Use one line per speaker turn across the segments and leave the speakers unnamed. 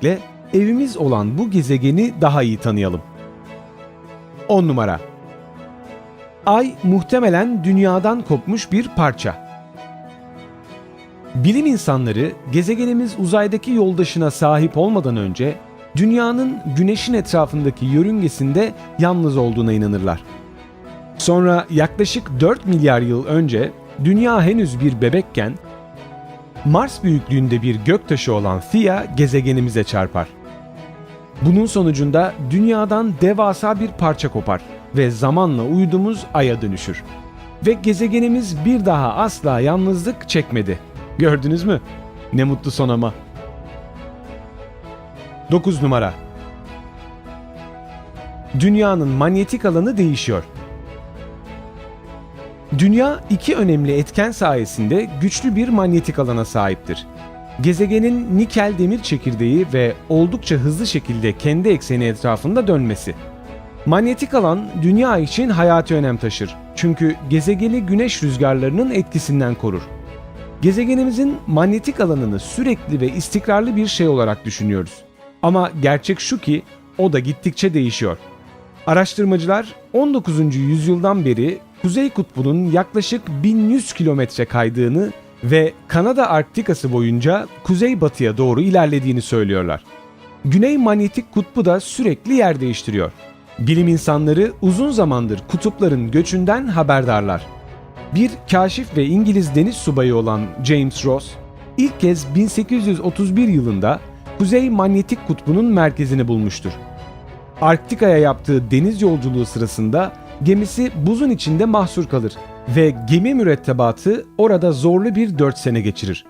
öğrenmekle evimiz olan bu gezegeni daha iyi tanıyalım. 10 numara Ay muhtemelen dünyadan kopmuş bir parça. Bilim insanları gezegenimiz uzaydaki yoldaşına sahip olmadan önce dünyanın güneşin etrafındaki yörüngesinde yalnız olduğuna inanırlar. Sonra yaklaşık 4 milyar yıl önce dünya henüz bir bebekken Mars büyüklüğünde bir göktaşı olan Theia gezegenimize çarpar. Bunun sonucunda dünyadan devasa bir parça kopar ve zamanla uyduğumuz Ay'a dönüşür. Ve gezegenimiz bir daha asla yalnızlık çekmedi. Gördünüz mü? Ne mutlu son ama. 9 numara Dünyanın manyetik alanı değişiyor. Dünya iki önemli etken sayesinde güçlü bir manyetik alana sahiptir. Gezegenin nikel demir çekirdeği ve oldukça hızlı şekilde kendi ekseni etrafında dönmesi. Manyetik alan dünya için hayati önem taşır. Çünkü gezegeni güneş rüzgarlarının etkisinden korur. Gezegenimizin manyetik alanını sürekli ve istikrarlı bir şey olarak düşünüyoruz. Ama gerçek şu ki o da gittikçe değişiyor. Araştırmacılar 19. yüzyıldan beri Kuzey Kutbu'nun yaklaşık 1100 kilometre kaydığını ve Kanada Arktikası boyunca kuzeybatıya doğru ilerlediğini söylüyorlar. Güney manyetik kutbu da sürekli yer değiştiriyor. Bilim insanları uzun zamandır kutupların göçünden haberdarlar. Bir kaşif ve İngiliz deniz subayı olan James Ross, ilk kez 1831 yılında Kuzey Manyetik Kutbu'nun merkezini bulmuştur. Arktika'ya yaptığı deniz yolculuğu sırasında gemisi buzun içinde mahsur kalır ve gemi mürettebatı orada zorlu bir 4 sene geçirir.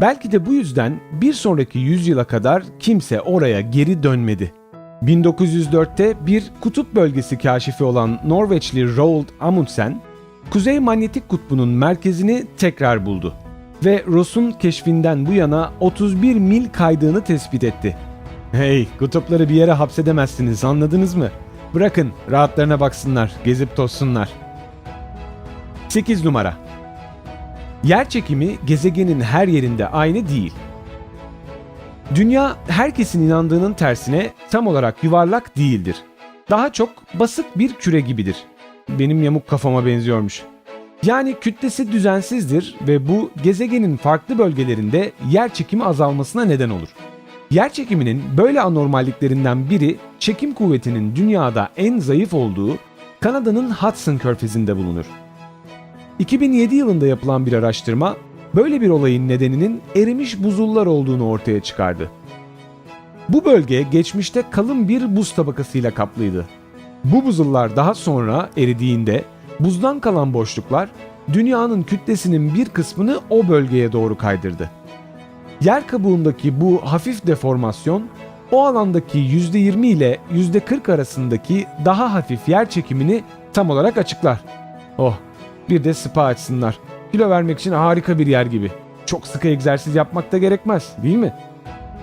Belki de bu yüzden bir sonraki yüzyıla kadar kimse oraya geri dönmedi. 1904'te bir kutup bölgesi kaşifi olan Norveçli Roald Amundsen, Kuzey Manyetik Kutbu'nun merkezini tekrar buldu ve Ross'un keşfinden bu yana 31 mil kaydığını tespit etti. Hey, kutupları bir yere hapsedemezsiniz anladınız mı? Bırakın rahatlarına baksınlar, gezip tozsunlar. 8 numara Yer çekimi gezegenin her yerinde aynı değil. Dünya herkesin inandığının tersine tam olarak yuvarlak değildir. Daha çok basık bir küre gibidir. Benim yamuk kafama benziyormuş. Yani kütlesi düzensizdir ve bu gezegenin farklı bölgelerinde yer çekimi azalmasına neden olur. Yer çekiminin böyle anormalliklerinden biri çekim kuvvetinin dünyada en zayıf olduğu Kanada'nın Hudson Körfezi'nde bulunur. 2007 yılında yapılan bir araştırma böyle bir olayın nedeninin erimiş buzullar olduğunu ortaya çıkardı. Bu bölge geçmişte kalın bir buz tabakasıyla kaplıydı. Bu buzullar daha sonra eridiğinde buzdan kalan boşluklar dünyanın kütlesinin bir kısmını o bölgeye doğru kaydırdı. Yer kabuğundaki bu hafif deformasyon o alandaki %20 ile %40 arasındaki daha hafif yer çekimini tam olarak açıklar. Oh, bir de spa açsınlar. Kilo vermek için harika bir yer gibi. Çok sıkı egzersiz yapmak da gerekmez, değil mi?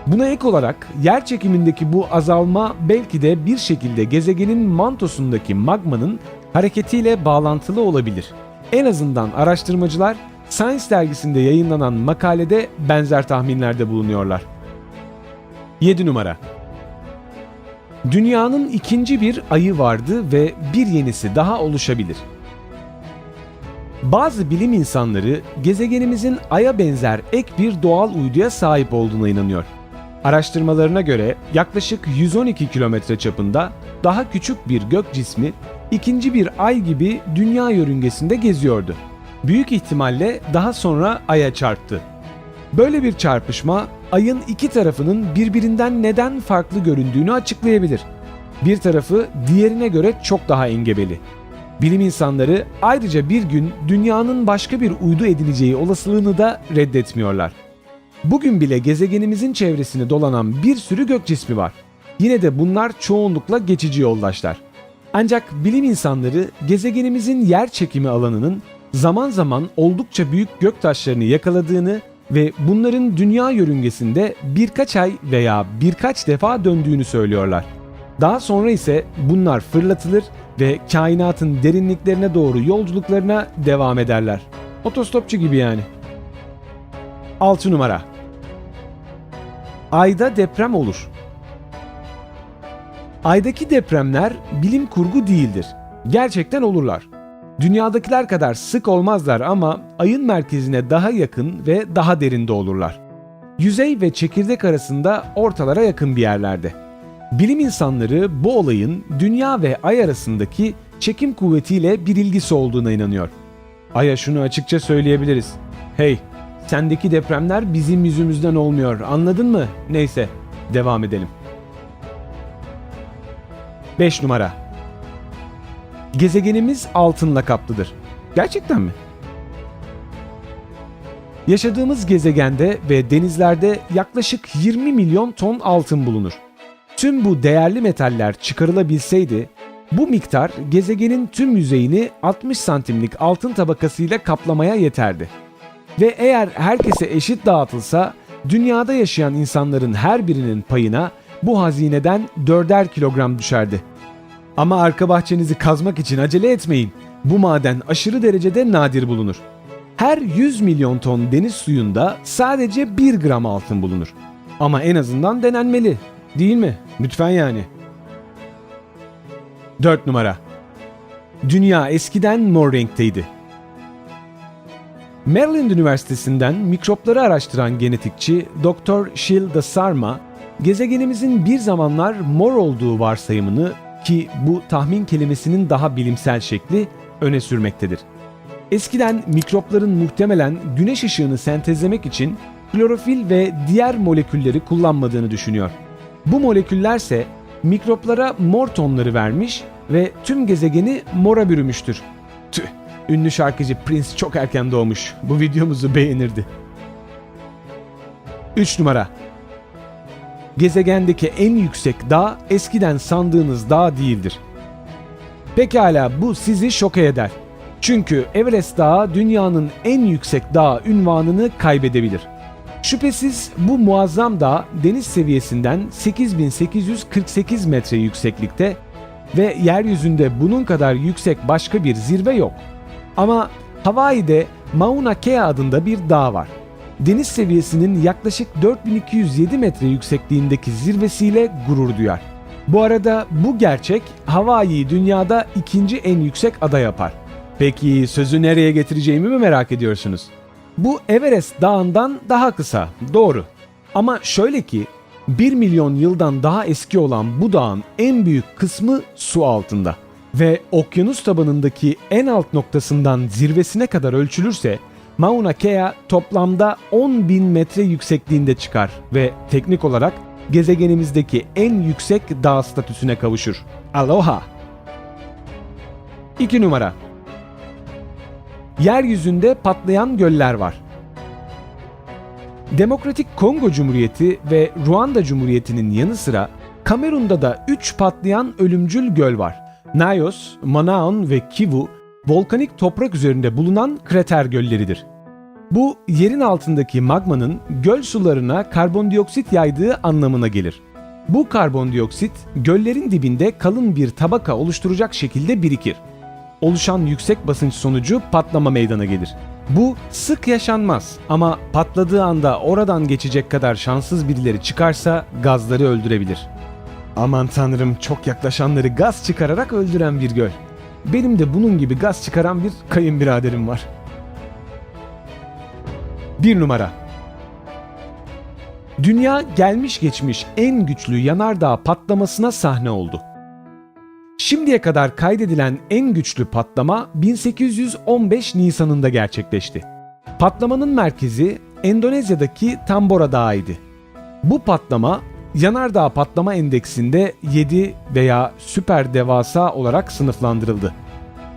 Buna ek olarak yer çekimindeki bu azalma belki de bir şekilde gezegenin mantosundaki magmanın hareketiyle bağlantılı olabilir. En azından araştırmacılar Science dergisinde yayınlanan makalede benzer tahminlerde bulunuyorlar. 7 numara Dünyanın ikinci bir ayı vardı ve bir yenisi daha oluşabilir. Bazı bilim insanları gezegenimizin aya benzer ek bir doğal uyduya sahip olduğuna inanıyor. Araştırmalarına göre yaklaşık 112 kilometre çapında daha küçük bir gök cismi ikinci bir ay gibi dünya yörüngesinde geziyordu. Büyük ihtimalle daha sonra aya çarptı. Böyle bir çarpışma ayın iki tarafının birbirinden neden farklı göründüğünü açıklayabilir. Bir tarafı diğerine göre çok daha engebeli. Bilim insanları ayrıca bir gün dünyanın başka bir uydu edileceği olasılığını da reddetmiyorlar. Bugün bile gezegenimizin çevresini dolanan bir sürü gök cismi var. Yine de bunlar çoğunlukla geçici yoldaşlar. Ancak bilim insanları gezegenimizin yer çekimi alanının zaman zaman oldukça büyük gök taşlarını yakaladığını ve bunların dünya yörüngesinde birkaç ay veya birkaç defa döndüğünü söylüyorlar. Daha sonra ise bunlar fırlatılır ve kainatın derinliklerine doğru yolculuklarına devam ederler. Otostopçu gibi yani. 6 numara Ayda deprem olur. Aydaki depremler bilim kurgu değildir. Gerçekten olurlar. Dünyadakiler kadar sık olmazlar ama ayın merkezine daha yakın ve daha derinde olurlar. Yüzey ve çekirdek arasında ortalara yakın bir yerlerde. Bilim insanları bu olayın dünya ve ay arasındaki çekim kuvvetiyle bir ilgisi olduğuna inanıyor. Ay'a şunu açıkça söyleyebiliriz. Hey, sendeki depremler bizim yüzümüzden olmuyor. Anladın mı? Neyse, devam edelim. 5 numara. Gezegenimiz altınla kaplıdır. Gerçekten mi? Yaşadığımız gezegende ve denizlerde yaklaşık 20 milyon ton altın bulunur. Tüm bu değerli metaller çıkarılabilseydi, bu miktar gezegenin tüm yüzeyini 60 santimlik altın tabakasıyla kaplamaya yeterdi. Ve eğer herkese eşit dağıtılsa, dünyada yaşayan insanların her birinin payına bu hazineden 4'er kilogram düşerdi. Ama arka bahçenizi kazmak için acele etmeyin. Bu maden aşırı derecede nadir bulunur. Her 100 milyon ton deniz suyunda sadece 1 gram altın bulunur. Ama en azından denenmeli. Değil mi? Lütfen yani. 4 numara. Dünya eskiden mor renkteydi. Maryland Üniversitesi'nden mikropları araştıran genetikçi Dr. Shilda Sarma, gezegenimizin bir zamanlar mor olduğu varsayımını ki bu tahmin kelimesinin daha bilimsel şekli öne sürmektedir. Eskiden mikropların muhtemelen güneş ışığını sentezlemek için klorofil ve diğer molekülleri kullanmadığını düşünüyor. Bu moleküllerse mikroplara mor tonları vermiş ve tüm gezegeni mora bürümüştür. Tüh, ünlü şarkıcı Prince çok erken doğmuş. Bu videomuzu beğenirdi. 3 numara Gezegendeki en yüksek dağ eskiden sandığınız dağ değildir. Pekala bu sizi şoke eder. Çünkü Everest Dağı dünyanın en yüksek dağ ünvanını kaybedebilir. Şüphesiz bu muazzam dağ deniz seviyesinden 8848 metre yükseklikte ve yeryüzünde bunun kadar yüksek başka bir zirve yok. Ama Hawaii'de Mauna Kea adında bir dağ var. Deniz seviyesinin yaklaşık 4207 metre yüksekliğindeki zirvesiyle gurur duyar. Bu arada bu gerçek Hawaii'yi dünyada ikinci en yüksek ada yapar. Peki sözü nereye getireceğimi mi merak ediyorsunuz? Bu Everest dağından daha kısa, doğru. Ama şöyle ki 1 milyon yıldan daha eski olan bu dağın en büyük kısmı su altında. Ve okyanus tabanındaki en alt noktasından zirvesine kadar ölçülürse Mauna Kea toplamda 10 bin metre yüksekliğinde çıkar ve teknik olarak gezegenimizdeki en yüksek dağ statüsüne kavuşur. Aloha! 2 numara Yeryüzünde patlayan göller var. Demokratik Kongo Cumhuriyeti ve Ruanda Cumhuriyeti'nin yanı sıra Kamerun'da da 3 patlayan ölümcül göl var. Nayos, Manaon ve Kivu volkanik toprak üzerinde bulunan krater gölleridir. Bu yerin altındaki magmanın göl sularına karbondioksit yaydığı anlamına gelir. Bu karbondioksit göllerin dibinde kalın bir tabaka oluşturacak şekilde birikir. Oluşan yüksek basınç sonucu patlama meydana gelir. Bu sık yaşanmaz ama patladığı anda oradan geçecek kadar şanssız birileri çıkarsa gazları öldürebilir. Aman tanrım çok yaklaşanları gaz çıkararak öldüren bir göl. Benim de bunun gibi gaz çıkaran bir kayınbiraderim var. 1 numara Dünya gelmiş geçmiş en güçlü yanardağ patlamasına sahne oldu. Şimdiye kadar kaydedilen en güçlü patlama 1815 Nisan'ında gerçekleşti. Patlamanın merkezi Endonezya'daki Tambora Dağı'ydı. Bu patlama yanardağ patlama endeksinde 7 veya süper devasa olarak sınıflandırıldı.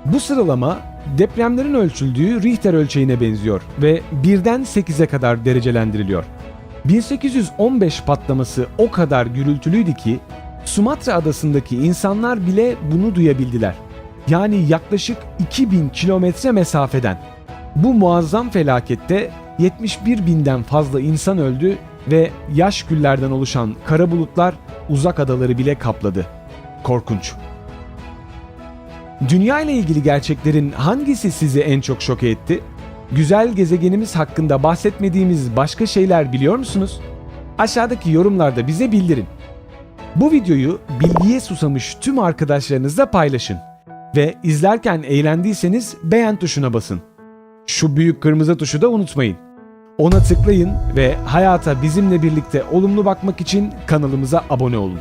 Bu sıralama depremlerin ölçüldüğü Richter ölçeğine benziyor ve 1'den 8'e kadar derecelendiriliyor. 1815 patlaması o kadar gürültülüydü ki Sumatra adasındaki insanlar bile bunu duyabildiler. Yani yaklaşık 2000 kilometre mesafeden. Bu muazzam felakette 71 binden fazla insan öldü ve yaş güllerden oluşan kara bulutlar uzak adaları bile kapladı. Korkunç. Dünya ile ilgili gerçeklerin hangisi sizi en çok şok etti? Güzel gezegenimiz hakkında bahsetmediğimiz başka şeyler biliyor musunuz? Aşağıdaki yorumlarda bize bildirin. Bu videoyu bilgiye susamış tüm arkadaşlarınızla paylaşın. Ve izlerken eğlendiyseniz beğen tuşuna basın. Şu büyük kırmızı tuşu da unutmayın. Ona tıklayın ve hayata bizimle birlikte olumlu bakmak için kanalımıza abone olun.